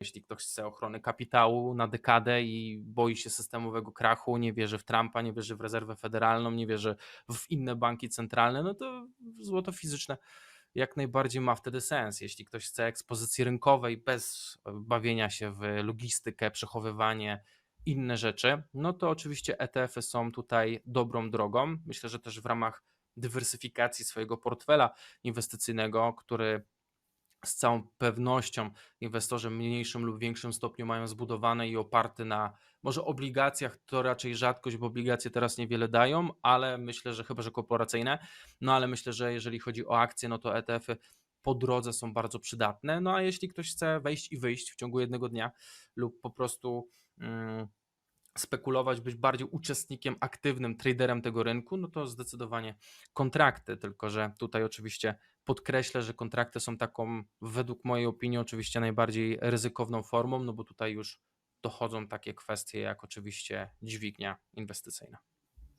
jeśli ktoś chce ochrony kapitału na dekadę i boi się systemowego krachu, nie wierzy w Trumpa, nie wierzy w rezerwę federalną, nie wierzy w inne banki centralne, no to złoto fizyczne jak najbardziej ma wtedy sens. Jeśli ktoś chce ekspozycji rynkowej bez bawienia się w logistykę, przechowywanie, inne rzeczy, no to oczywiście ETF-y są tutaj dobrą drogą. Myślę, że też w ramach dywersyfikacji swojego portfela inwestycyjnego, który z całą pewnością inwestorzy w mniejszym lub większym stopniu mają zbudowane i oparty na może obligacjach, to raczej rzadkość, bo obligacje teraz niewiele dają, ale myślę, że chyba, że korporacyjne, no ale myślę, że jeżeli chodzi o akcje, no to ETF-y po drodze są bardzo przydatne. No a jeśli ktoś chce wejść i wyjść w ciągu jednego dnia lub po prostu mm, spekulować, być bardziej uczestnikiem, aktywnym traderem tego rynku, no to zdecydowanie kontrakty, tylko że tutaj oczywiście podkreślę, że kontrakty są taką, według mojej opinii, oczywiście najbardziej ryzykowną formą, no bo tutaj już dochodzą takie kwestie jak oczywiście dźwignia inwestycyjna.